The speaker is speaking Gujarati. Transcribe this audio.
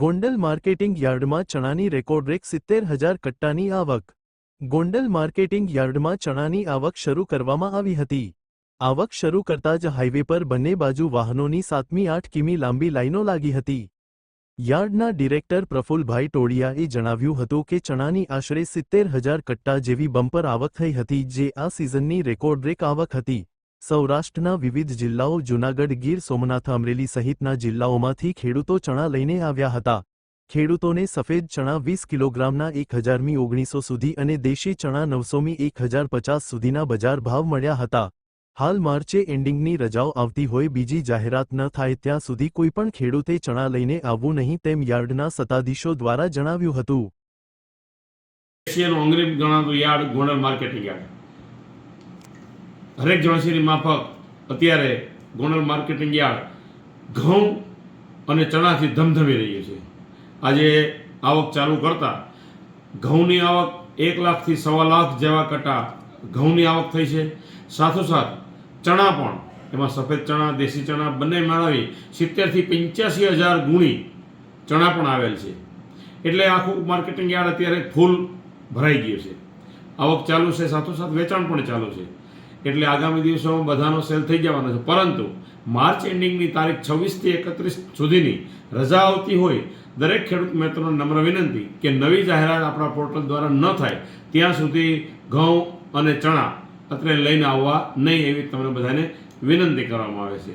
ગોંડલ માર્કેટિંગ યાર્ડમાં ચણાની રેકોર્ડ રેક સિત્તેર હજાર કટ્ટાની આવક. ગોંડલ માર્કેટિંગ યાર્ડમાં ચણાની આવક શરૂ કરવામાં આવી હતી. આવક શરૂ કરતા જ હાઇવે પર બંને બાજુ વાહનોની સાતમી આઠ કિમી લાંબી લાઇનો લાગી હતી. યાર્ડના ડિરેક્ટર પ્રફુલભાઈ ટોળિયાએ જણાવ્યું હતું કે ચણાની આશરે સિત્તેર હજાર કટ્ટા જેવી બમ્પર આવક થઈ હતી જે આ સિઝનની રેકોર્ડ બ્રેક આવક હતી. સૌરાષ્ટ્રના વિવિધ જિલ્લાઓ જૂનાગઢ, ગીર સોમનાથ, અમરેલી સહિતના જિલ્લાઓમાંથી ખેડૂતો ચણા લઈને આવ્યા હતા. ખેડૂતોને સફેદ ચણા વીસ કિલોગ્રામના એક હજારમી ઓગણીસો સુધી અને દેશી ચણા નવસોમી એક હજાર પચાસ સુધીના બજાર ભાવ મળ્યા હતા. હાલ માર્ચે એન્ડિંગની રજાઓ આવતી હોય બીજી જાહેરાત ન થાય ત્યાં સુધી કોઈપણ ખેડૂતે ચણા લઈને આવવું નહીં તેમ યાર્ડના સત્તાધીશો દ્વારા જણાવ્યું હતું. ગણાતું યાર્ડ ગોંડલ માર્કેટિંગ યાર્ડ. હરેક જણસીની માફક અત્યારે ગોંડલ માર્કેટિંગ યાર્ડ ઘઉં અને ચણાથી ધમધમી રહ્યું છે. આજે આવક ચાલુ કરતા ઘઉંની આવક એક લાખથી સવા લાખ જેવા કટા ઘઉંની આવક થઈ છે. સાથોસાથ ચણા પણ, એમાં સફેદ ચણા, દેશી ચણા બંને મેળવી સિત્તેરથી પંચ્યાસી હજાર ગુણી ચણા પણ આવેલ છે. એટલે આખું માર્કેટિંગ યાર્ડ અત્યારે ફૂલ ભરાઈ ગયું છે. આવક ચાલુ છે, સાથોસાથ વેચાણ પણ ચાલુ છે. એટલે આગામી દિવસોમાં બધાનો સેલ થઈ જવાનો છે. પરંતુ માર્ચ એન્ડિંગની તારીખ છવ્વીસથી એકત્રીસ સુધીની રજા આવતી હોય, દરેક ખેડૂત મિત્રોને નમ્ર વિનંતી કે નવી જાહેરાત આપણા પોર્ટલ દ્વારા ન થાય, ત્યાં સુધી ઘઉં અને ચણા અત્રે લઈને આવવા નહીં એવી તમને બધાને વિનંતી કરવામાં આવે છે.